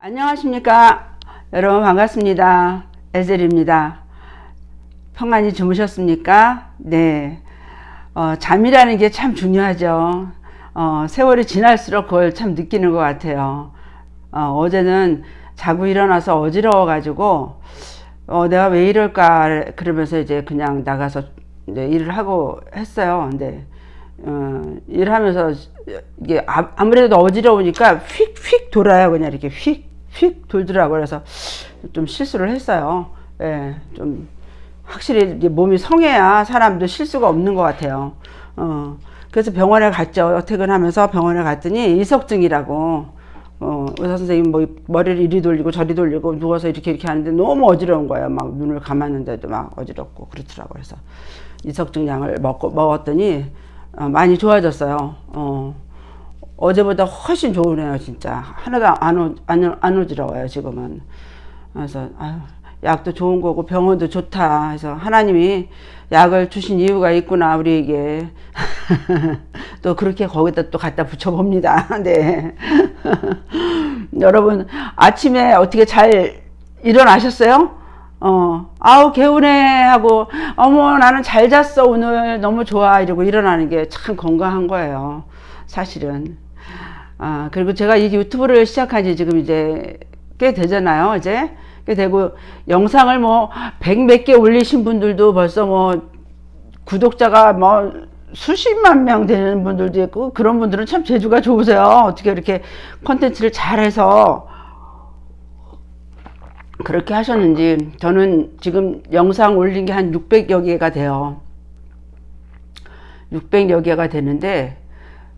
안녕하십니까. 여러분 반갑습니다. 에젤입니다. 평안히 주무셨습니까? 네. 어, 잠이라는 게 참 중요하죠. 어, 세월이 지날수록 그걸 참 느끼는 것 같아요. 어, 제는 자고 일어나서 어지러워 가지고, 어, 내가 왜 이럴까, 그러면서 이제 그냥 나가서 이제 일을 하고 했어요. 근데, 어, 일하면서 이게 아- 아무래도 어지러우니까 휙휙 돌아요. 그냥 이렇게 휙, 휙 돌더라고요. 그래서 좀 실수를 했어요. 예, 좀 확실히 몸이 성해야 사람도 실수가 없는 것 같아요. 어, 그래서 병원에 갔죠. 퇴근하면서 병원에 갔더니 이석증이라고. 어, 의사 선생님 뭐 머리를 이리 돌리고 저리 돌리고 누워서 이렇게 이렇게 하는데 너무 어지러운 거예요. 막 눈을 감았는데도 막 어지럽고 그렇더라고요. 그래서 이석증 약을 먹고 먹었더니 어, 많이 좋아졌어요. 어, 어제보다 훨씬 좋으네요, 진짜. 하나도 안, 오, 안, 안 어지러워요, 지금은. 그래서, 아유, 약도 좋은 거고 병원도 좋다. 해서 하나님이 약을 주신 이유가 있구나, 우리에게. 또 그렇게 거기다 또 갖다 붙여봅니다. 네. 여러분, 아침에 어떻게 잘 일어나셨어요? 어, 아우, 개운해 하고, 어머, 나는 잘 잤어, 오늘. 너무 좋아. 이러고 일어나는 게 참 건강한 거예요. 사실은. 아, 그리고 제가 이 유튜브를 시작한 지 지금 이제 꽤 되잖아요, 이제. 꽤 되고, 영상을 뭐, 백 몇 개 올리신 분들도 벌써 뭐, 구독자가 뭐, 수십만 명 되는 분들도 있고, 그런 분들은 참 재주가 좋으세요. 어떻게 이렇게 컨텐츠를 잘해서, 그렇게 하셨는지, 저는 지금 영상 올린 게 한 600여 개가 돼요. 600여 개가 되는데,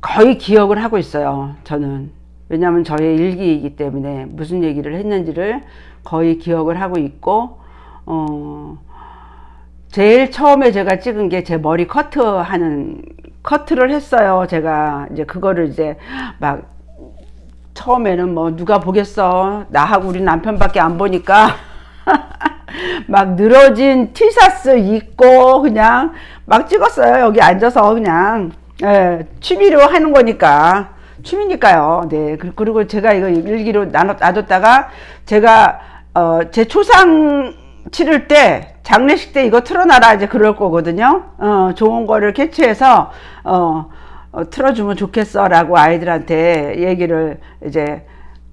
거의 기억을 하고 있어요. 저는. 왜냐하면 저의 일기이기 때문에 무슨 얘기를 했는지를 거의 기억을 하고 있고, 어, 제일 처음에 제가 찍은 게 제 머리 커트 하는, 커트를 했어요. 제가 이제 그거를 이제 막 처음에는 뭐 누가 보겠어. 나하고 우리 남편밖에 안 보니까. 막 늘어진 티셔츠 입고 그냥 막 찍었어요. 여기 앉아서 그냥. 예, 취미로 하는 거니까. 취미니까요. 네. 그- 그리고 제가 이거 일기로 나눠, 놔뒀다가 제가, 어, 제 초상 치를 때, 장례식 때 이거 틀어놔라 이제 그럴 거거든요. 어, 좋은 거를 캐치해서, 어, 어, 틀어주면 좋겠어 라고 아이들한테 얘기를 이제,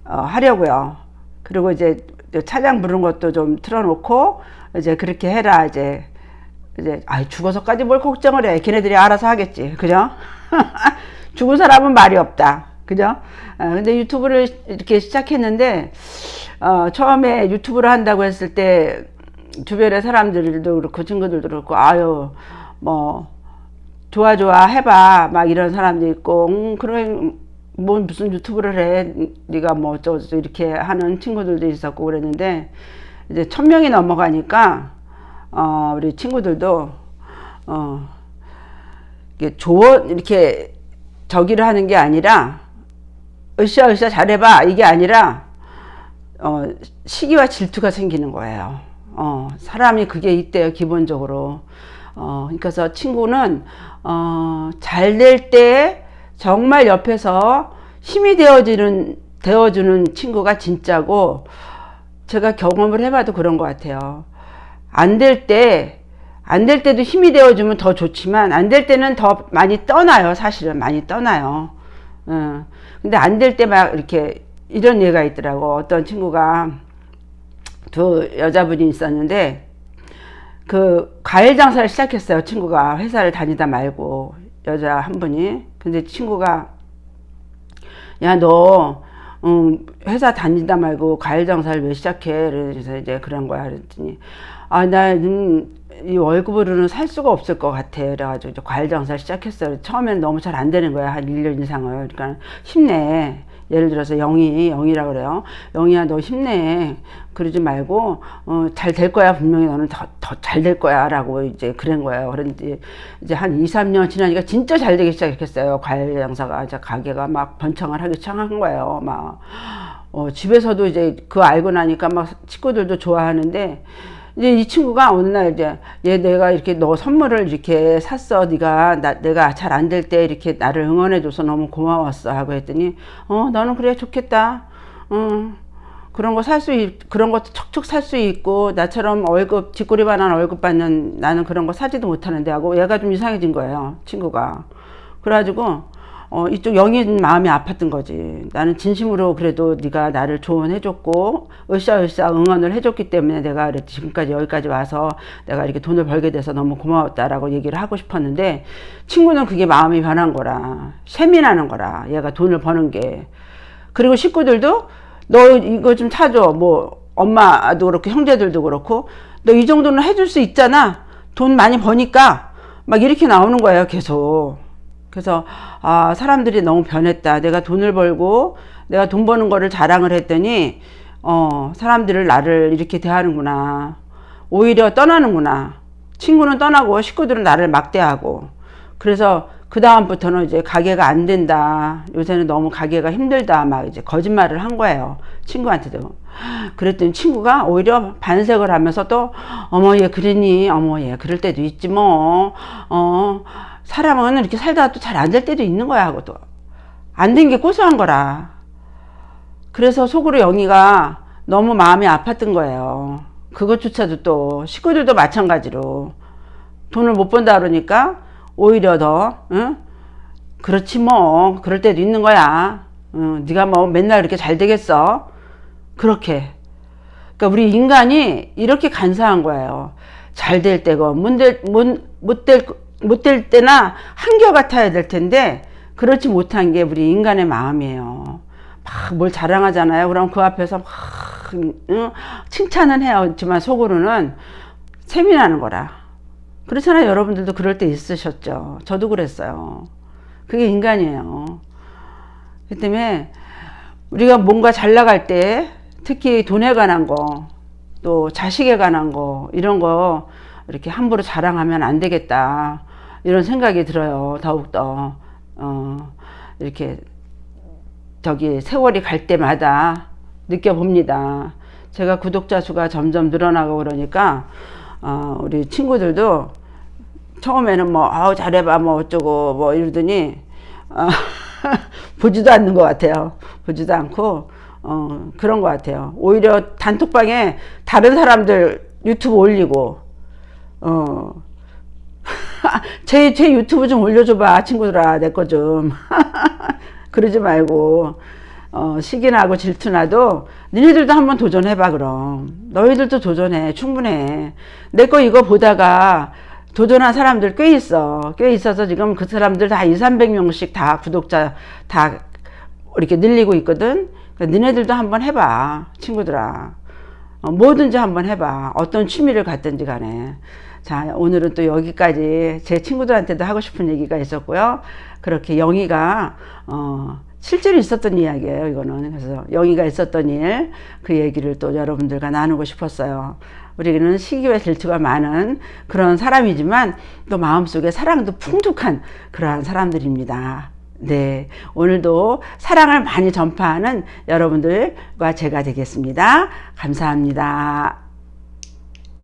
어, 하려고요. 그리고 이제 차장 부른 것도 좀 틀어놓고, 이제 그렇게 해라, 이제. 이제 아 죽어서까지 뭘 걱정을 해. 걔네들이 알아서 하겠지. 그죠? 죽은 사람은 말이 없다. 그죠? 어, 근데 유튜브를 이렇게 시작했는데 어, 처음에 유튜브를 한다고 했을 때 주변의 사람들도 그렇고 친구들도 그렇고 아유 뭐 좋아 좋아 해봐. 막 이런 사람도 있고 음, 그래 뭐 무슨 유튜브를 해. 네가 뭐 어쩌고 이렇게 하는 친구들도 있었고 그랬는데 이제 천 명이 넘어가니까 어, 우리 친구들도, 어, 이게 조언, 이렇게 저기를 하는 게 아니라, 으쌰 으쌰 잘해봐. 이게 아니라, 어, 시기와 질투가 생기는 거예요. 어, 사람이 그게 있대요, 기본적으로. 어, 그러니까 친구는, 어, 잘 될 때 정말 옆에서 힘이 되어주는, 되어주는 친구가 진짜고, 제가 경험을 해봐도 그런 것 같아요. 안 될 때, 안 될 때도 힘이 되어주면 더 좋지만, 안 될 때는 더 많이 떠나요, 사실은. 많이 떠나요. 어. 근데 안 될 때 막 이렇게, 이런 예가 있더라고. 어떤 친구가 두 여자분이 있었는데, 그, 과일 장사를 시작했어요, 친구가. 회사를 다니다 말고, 여자 한 분이. 근데 친구가, 야, 너, 음, 회사 다니다 말고 과일 장사를 왜 시작해? 그래서 이제 그런 거야. 그랬더니, 아, 나, 음, 이 월급으로는 살 수가 없을 것 같아. 그래가지고 과일 장사를 시작했어요. 처음엔 너무 잘 안 되는 거야. 한 1년 이상을. 그러니까 힘내. 예를 들어서 영희, 영희라 그래요. 영희야, 너 힘내. 그러지 말고, 어, 잘 될 거야. 분명히 너는 더, 더 잘 될 거야. 라고 이제 그런 거예요. 그런데 이제 한 2, 3년 지나니까 진짜 잘 되기 시작했어요. 과일 장사가. 이제 가게가 막 번창을 하기 시작한 거예요. 막, 어, 집에서도 이제 그거 알고 나니까 막 친구들도 좋아하는데, 이제 이 친구가 어느 날 이제 얘 내가 이렇게 너 선물을 이렇게 샀어 네가 나 내가 잘 안 될 때 이렇게 나를 응원해줘서 너무 고마웠어 하고 했더니 어 너는 그래 좋겠다 어 그런 거 살 수, 그런 것도 척척 살 수 있고, 나처럼 월급, 뒷꼬리만한 월급 받는 나는 그런 거 사지도 못하는데 하고 얘가 좀 이상해진 거예요, 친구가. 그래가지고, 어, 이쪽 영인 마음이 아팠던 거지. 나는 진심으로 그래도 네가 나를 조언해줬고, 으쌰으쌰 응원을 해줬기 때문에 내가 지금까지 여기까지 와서 내가 이렇게 돈을 벌게 돼서 너무 고마웠다라고 얘기를 하고 싶었는데, 친구는 그게 마음이 변한 거라. 세민하는 거라. 얘가 돈을 버는 게. 그리고 식구들도 너 이거 좀 사줘. 뭐 엄마도 그렇고 형제들도 그렇고 너 이 정도는 해줄 수 있잖아. 돈 많이 버니까 막 이렇게 나오는 거예요. 계속. 그래서 아 사람들이 너무 변했다. 내가 돈을 벌고 내가 돈 버는 거를 자랑을 했더니 어 사람들을 나를 이렇게 대하는구나. 오히려 떠나는구나. 친구는 떠나고 식구들은 나를 막대하고. 그래서 그 다음부터는 이제 가게가 안 된다. 요새는 너무 가게가 힘들다. 막 이제 거짓말을 한 거예요. 친구한테도. 그랬더니 친구가 오히려 반색을 하면서 또, 어머, 얘 그러니? 어머, 얘 그럴 때도 있지 뭐. 어, 사람은 이렇게 살다가 또 잘 안 될 때도 있는 거야. 하고 또. 안 된 게 고소한 거라. 그래서 속으로 영희가 너무 마음이 아팠던 거예요. 그것조차도 또 식구들도 마찬가지로 돈을 못 번다 그러니까 오히려 더 응? 그렇지 뭐 그럴 때도 있는 거야. 응, 네가 뭐 맨날 그렇게 잘 되겠어? 그렇게. 그러니까 우리 인간이 이렇게 간사한 거예요. 잘 될 때고 못될 못될 때나 한결 같아야 될 텐데 그렇지 못한 게 우리 인간의 마음이에요. 막 뭘 자랑하잖아요. 그럼 그 앞에서 막 응? 칭찬은 해요. 지만 속으로는 세민하는 거라. 그렇잖아요. 여러분들도 그럴 때 있으셨죠. 저도 그랬어요. 그게 인간이에요. 그 때문에 우리가 뭔가 잘 나갈 때 특히 돈에 관한 거, 또 자식에 관한 거, 이런 거 이렇게 함부로 자랑하면 안 되겠다. 이런 생각이 들어요. 더욱더. 어, 이렇게 저기 세월이 갈 때마다 느껴봅니다. 제가 구독자 수가 점점 늘어나고 그러니까 어, 우리 친구들도 처음에는 뭐 아우 잘해봐 뭐 어쩌고 뭐 이러더니 어, 보지도 않는 것 같아요. 보지도 않고 어, 그런 것 같아요. 오히려 단톡방에 다른 사람들 유튜브 올리고 어, 제, 제 유튜브 좀 올려줘봐 친구들아. 내 거 좀. 그러지 말고 어, 시기나고 질투나도 니네들도 한번 도전해봐 그럼. 너희들도 도전해. 충분해. 내 거 이거 보다가 도전한 사람들 꽤 있어. 꽤 있어서 지금 그 사람들 다 2, 300명씩 다 구독자 다 이렇게 늘리고 있거든? 그러니까 니네들도 한번 해봐 친구들아. 어, 뭐든지 한번 해봐 어떤 취미를 갖든지 간에 자 오늘은 또 여기까지 제 친구들한테도 하고 싶은 얘기가 있었고요 그렇게 영희가 어, 실제로 있었던 이야기예요, 이거는. 그래서 영희가 있었던 일, 그 얘기를 또 여러분들과 나누고 싶었어요. 우리는 시기와 질투가 많은 그런 사람이지만 또 마음속에 사랑도 풍족한 그러한 사람들입니다. 네. 오늘도 사랑을 많이 전파하는 여러분들과 제가 되겠습니다. 감사합니다.